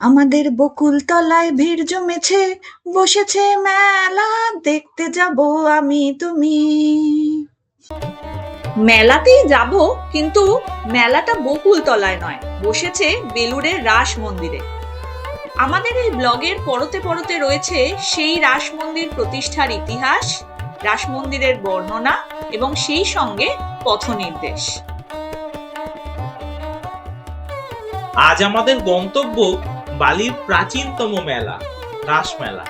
আমাদের বকুল তলায় ভিড় জমেছে বসেছে মেলা দেখতে যাব আমি তুমি। মেলাতেই যাব কিন্তু মেলাটা বকুল তলায় নয় বসেছে বেলুড়ের রাস মন্দিরে। আমাদের এই ব্লগের পরতে পরতে রয়েছে সেই রাস মন্দির প্রতিষ্ঠার ইতিহাস রাস মন্দিরের বর্ণনা এবং সেই সঙ্গে পথনির্দেশ। আজ আমাদের গন্তব্য বালির প্রাচীনতম মেলা রাস মেলা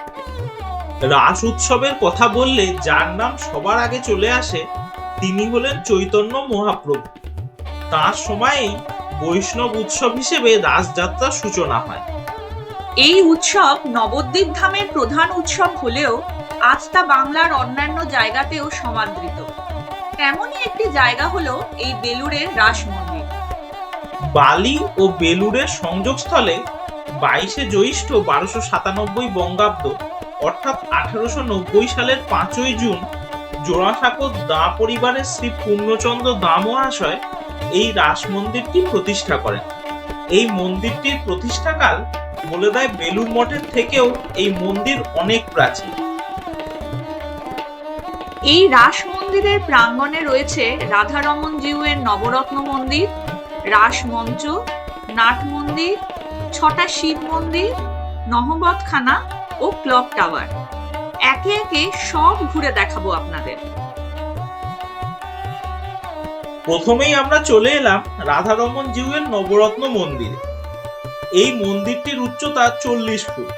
রাস উৎসবের কথা বললে যার নাম সবার আগে চলে আসে তিনি হলেন চৈতন্য মহাপ্রভু। তার সময়েই বৈষ্ণব উৎসব হিসেবে রাসযাত্রার সূচনা হয়। এই উৎসব নবদ্বীপ ধামের প্রধান উৎসব হলেও আজ তা বাংলার অন্যান্য জায়গাতেও সমাদৃত। তেমনই একটি জায়গা হলো এই বেলুড়ের রাস মন্দির। বালি ও বেলুড়ের সংযোগস্থলে বাইশে জ্যৈষ্ঠ বারোশো সাতানব্বই বঙ্গাব্দ, অর্থাৎ আঠারোশো নব্বই সালের পাঁচই জুন জোড়াসাঁকো দা পরিবারের শ্রী পূর্ণচন্দ্র দা মহাশয় এই রাস মন্দিরটি প্রতিষ্ঠা করেন। এই মন্দিরটির প্রতিষ্ঠাকাল বলে দেয় বেলুর মঠের থেকেও এই মন্দির অনেক প্রাচীন। এই রাস মন্দিরের প্রাঙ্গণে রয়েছে রাধারমন জিউয়ের নবরত্ন মন্দির রাস মঞ্চ নাট মন্দির ছটা শিব মন্দির, নহবতখানা ও ক্লক টাওয়ার। একে একে সব ঘুরে দেখাবো আপনাদের। প্রথমেই আমরা চলে এলাম রাধারমন জিউয়ের নবরত্ন মন্দিরে। এই মন্দিরটির উচ্চতা চল্লিশ ফুট,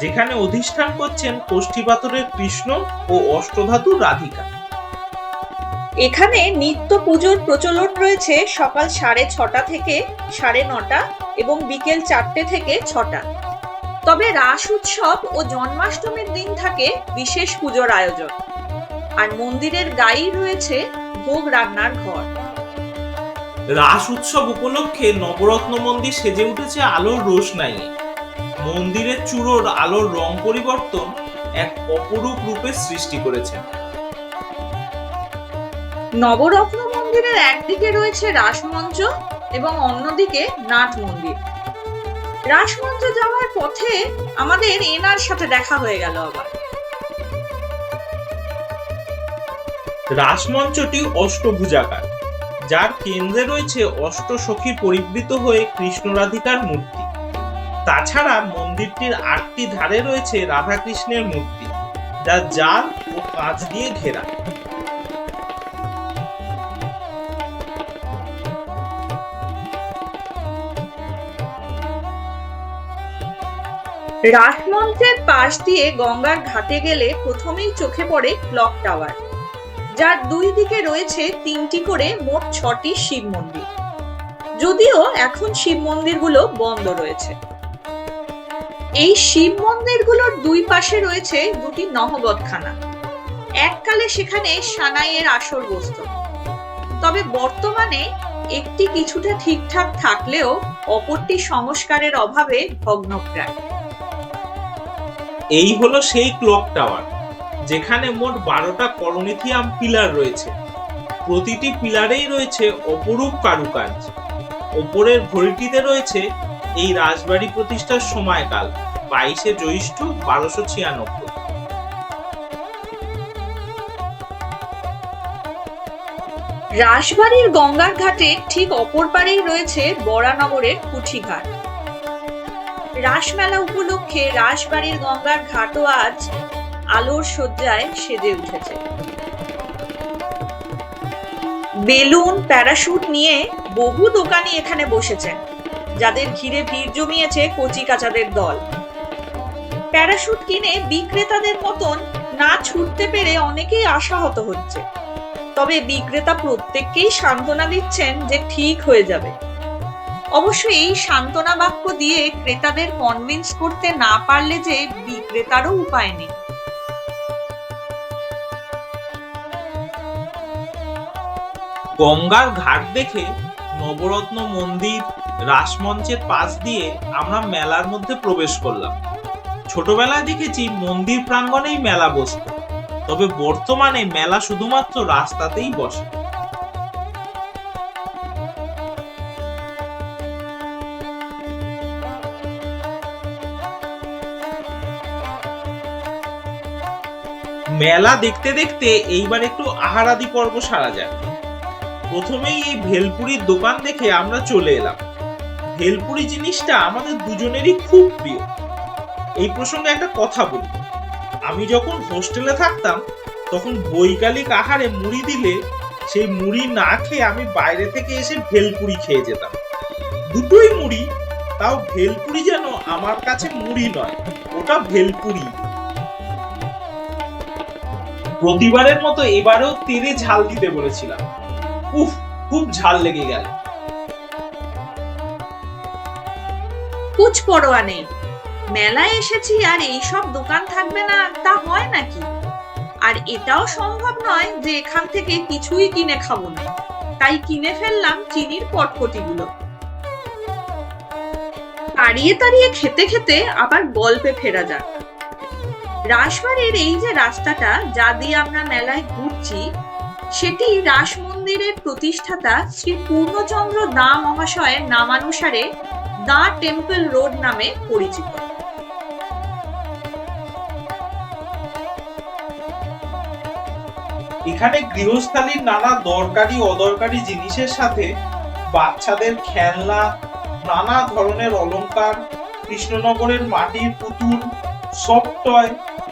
যেখানে অধিষ্ঠান করছেন কোষ্ঠী পাথরের কৃষ্ণ ও অষ্টধাতুর রাধিকা। এখানে নিত্য পুজোর প্রচলন রয়েছে সকাল সাড়ে ছটা থেকে সাড়ে নটা এবং বিকেল চারটে থেকে ছটা। তবে রাস উৎসব ও জন্মাষ্টমীর দিন থাকে বিশেষ পুজোর আয়োজন। আর মন্দিরের গায়েই রয়েছে ভোগ রান্নার ঘর। রাস উৎসব উপলক্ষে নবরত্ন মন্দির সেজে উঠেছে আলোর রোশনাইয়ে মন্দিরের চূড়োর আলোর রং পরিবর্তন এক অপরূপ রূপে সৃষ্টি করেছে। নবরত্ন মন্দিরের একদিকে রয়েছে রাসমঞ্চ এবং অন্যদিকে নাট মন্দির। রাসমঞ্চ যাওয়ার পথে আমাদের এনার সাথে দেখা হয়ে গেল আবার। রাসমঞ্চটি অষ্টভুজাকার, যার কেন্দ্রে রয়েছে অষ্ট সখী পরিবৃত হয়ে কৃষ্ণ রাধিকার মূর্তি। তাছাড়া মন্দিরটির আটটি ধারে রয়েছে রাধাকৃষ্ণের মূর্তি, যা জাল ও কাঁচ দিয়ে ঘেরা। রাসমঞ্চের পাশ দিয়ে গঙ্গার ঘাটে গেলে প্রথমেই চোখে পড়ে ক্লক টাওয়ার। যার দুই দিকে রয়েছে তিনটি করে মোট ছটি শিব মন্দির। যদিও এখন শিব মন্দিরগুলো বন্ধ রয়েছে। এই শিব মন্দিরগুলোর দুই পাশে রয়েছে দুটি নহবতখানা এককালে সেখানে সানাইয়ের আসর বসত। তবে বর্তমানে একটি কিছুটা ঠিকঠাক থাকলেও অপরটি সংস্কারের অভাবে ভগ্নপ্রায়। এই হলো সেই ক্লক টাওয়ার যেখানে মোট বারোটা করনিথিয়াম পিলার রয়েছে। প্রতিটি পিলারেই রয়েছে অপরূপ কারুকাজ ওপরের ঘড়িটিতে রয়েছে এই রাজবাড়ি প্রতিষ্ঠার সময়কাল, বাইশে জ্যৈষ্ঠ বারোশো ছিয়ানব্বই। রাসবাড়ির গঙ্গার ঘাটে ঠিক অপর পারেই রয়েছে বরানগরের কুঠিঘাট। রাসমেলা উপলক্ষে রাসবাড়ির গঙ্গার ঘাটও আজ আলোর সজ্জায় সেজে উঠেছে। বেলুন, প্যারাশুট নিয়ে বহু দোকানি এখানে বসেছেন, যাদের ঘিরে ভিড় জমিয়েছে কচি কাচাদের দল। প্যারাশুট কিনে বিক্রেতাদের মতন না ছুটতে পেরে অনেকেই আশাহত হচ্ছে। তবে বিক্রেতা প্রত্যেককেই সান্ত্বনা দিচ্ছেন যে ঠিক হয়ে যাবে। অবশ্য এই সান্ত্বনা বাক্য দিয়ে ক্রেতাদের কনভিন্স করতে না পারলে যে বিক্রেতারও উপায় নেই। গঙ্গার ঘাট দেখে নবরত্ন মন্দির রাসমঞ্চের পাশ দিয়ে আমরা মেলার মধ্যে প্রবেশ করলাম। ছোটবেলায় দেখেছি মন্দির প্রাঙ্গণেই মেলা বসত, তবে বর্তমানে মেলা শুধুমাত্র রাস্তাতেই বসে। মেলা দেখতে দেখতে এইবার একটু আহারাদি পর্ব সারা যায়। প্রথমেই এই ভেলপুরির দোকান দেখে আমরা চলে এলাম। ভেলপুরি জিনিসটা আমাদের দুজনেরই খুব প্রিয়। এই প্রসঙ্গে একটা কথা বলি। আমি যখন হোস্টেলে থাকতাম, তখন বৈকালিক আহারে মুড়ি দিলে সেই মুড়ি না খেয়ে আমি বাইরে থেকে এসে ভেলপুরি খেয়ে যেতাম। দুটোই মুড়ি, তাও ভেলপুরি যেন আমার কাছে মুড়ি নয়, ওটা ভেলপুরি। প্রতিবারের মতো এবারেও তেলে ঝাল দিতে বলেছিলাম। উফ, খুব ঝাল লেগে গেল। কুচ পরোয়া নেই। মেলায় এসেছি আর এইসব দোকান থাকবে না, তা হয় নাকি? আর এটাও সম্ভব নয় যে এখান থেকে কিছুই কিনে খাব না। তাই কিনে ফেললাম চিনির পটপটিগুলো। তাড়িয়ে তাড়িয়ে খেতে খেতে আবার গল্পে ফেরা যাক। রাসবাড়ির এই যে রাস্তাটা যা দিয়ে আমরা মেলায় ঘুরছি, সেটি রাস মন্দিরের প্রতিষ্ঠাতা শ্রী পূর্ণচন্দ্র দা মহাশয়ের নামানুসারে দা টেম্পল রোড নামে পরিচিত। এখানে গৃহস্থালীর নানা দরকারি, অদরকারি জিনিসের সাথে বাচ্চাদের খেলনা, নানা ধরনের অলংকার, কৃষ্ণনগরের মাটির পুতুল সফট টয়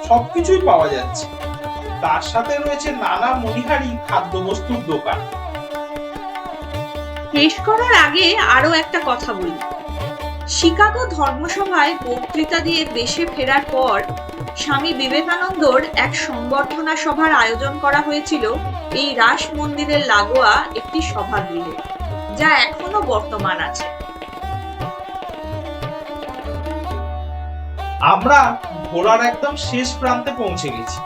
সবকিছুই পাওয়া যাচ্ছে। তার সাথে রয়েছে নানা মণিহারি খাদ্যবস্তুর দোকান। শেষ করার আগে আরও একটা কথা বলি। শিকাগো ধর্মসভায় বক্তৃতা দিয়ে দেশে ফেরার পর স্বামী বিবেকানন্দর এক সংবর্ধনা সভার আয়োজন করা হয়েছিল এই রাস মন্দিরের লাগোয়া একটি সভাগৃহে, যা এখনও বর্তমান আছে। আমরা ঘোড়ার একদম শেষ প্রান্তে পৌঁছে গেছি।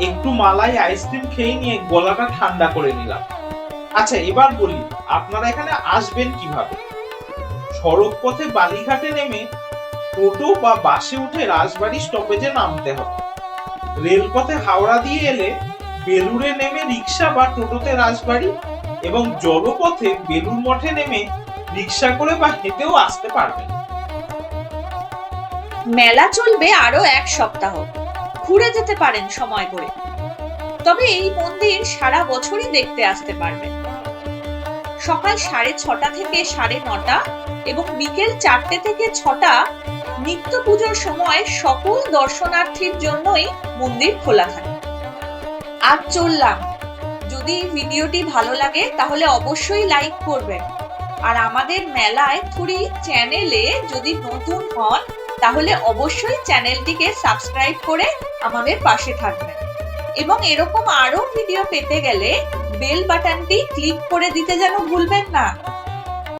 একটু মালাই আইসক্রিম খেয়ে নিয়ে গলাটা ঠান্ডা করে নিলাম। আচ্ছা এবার বলি, আপনারা এখানে আসবেন কীভাবে? সড়ক পথে বালিঘাটে নেমে টোটো বা বাসে উঠে রাজবাড়ি স্টপেজে নামতে হবে। রেলপথে হাওড়া দিয়ে এলে বেলুড়ে নেমে রিক্সা বা টোটোতে রাজবাড়ি এবং জলপথে বেলুর মঠে নেমে রিক্সা করে বা হেঁটেও আসতে পারবেন। মেলা চলবে আরও এক সপ্তাহ। ঘুরে যেতে পারেন সময় করে। তবে এই মন্দির সারা বছরই দেখতে আসতে পারবেন। সকাল সাড়ে ছটা থেকে সাড়ে নটা এবং বিকেল চারটে থেকে ছটা নিত্য পুজোর সময় সকল দর্শনার্থীর জন্যই মন্দির খোলা থাকে। আজ চললাম। যদি ভিডিওটি ভালো লাগে তাহলে অবশ্যই লাইক করবেন। আর আমাদের মেলায় থুরি চ্যানেলে যদি নতুন হন তাহলে অবশ্যই চ্যানেলটিকে সাবস্ক্রাইব করে আমাদের পাশে থাকবেন। এবং এরকম আরও ভিডিও পেতে গেলে বেল বাটনটি ক্লিক করে দিতে যেন ভুলবেন না।